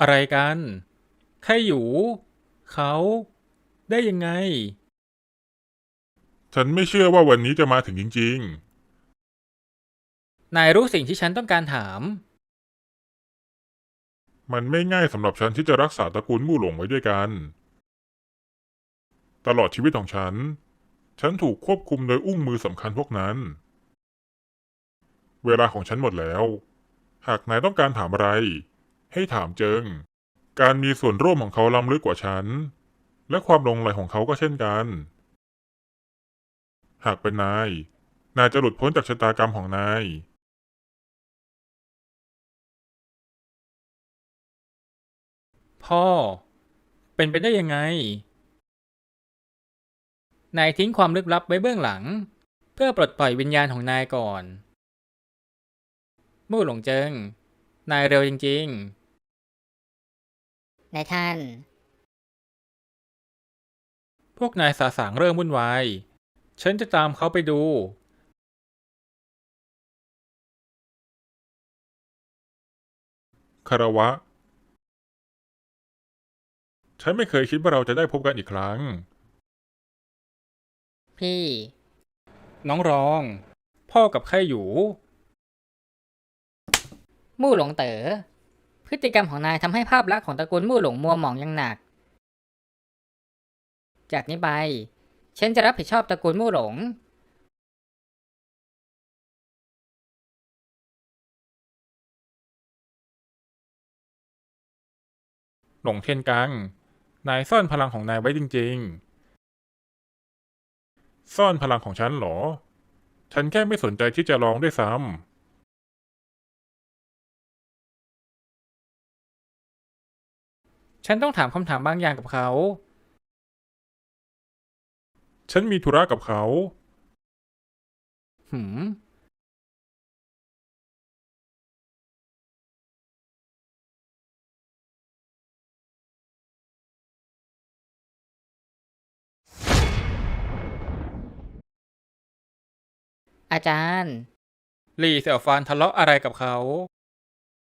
อะไรกันใครอยู่ เขาได้ยังไง ฉันไม่เชื่อว่าวันนี้จะมาถึงจริง นายรู้สิ่งที่ฉันต้องการถาม ๆ มันไม่ง่ายสำหรับฉันที่จะรักษาตระกูลมู่หลงไว้ด้วยกัน ตลอดชีวิตของฉัน ฉันถูกควบคุมโดยอุ้งมือสำคัญพวกนั้น เวลาของฉันหมดแล้ว หากนายต้องการถามอะไร ให้ถามเจิง การมีส่วนร่วมของเขาล้ำลึกกว่าฉัน และความลงไหลของเขาก็เช่นกัน หากเป็นนาย นายจะหลุดพ้นจากชะตากรรมของนาย พ่อ เป็นไปได้ยังไง นายทิ้งความลึกลับไว้เบื้องหลัง เพื่อปลดปล่อยวิญญาณของนายก่อน มู่หลงเจิง นายเร็วจริง นายท่านๆพวกนายสาสางเรื่องวุ่นวาย ฉันจะตามเขาไปดู คารวะ ฉันไม่เคยคิดว่าเราจะได้พบกันอีกครั้ง พี่ น้องรอง พ่อกับใครอยู่ มู่หลงเต๋อ พฤติกรรมของนายทำให้ภาพลักษณ์ของตระกูลมู่หลงมัวหมองอย่างหนัก จากนี้ไปฉันจะรับผิดชอบตระกูลมู่หลง หลงเทียนกัง นายซ่อนพลังของนายไว้จริง ๆ ซ่อนพลังของฉันเหรอ ฉันแค่ไม่สนใจที่จะลองด้วยซ้ำ ฉันต้องถามคำถามบางอย่างกับเขาำฉันมีธุระกับเขา หืม อาจารย์ ลีเสี่ยวฟานทะเลาะอะไรกับเขา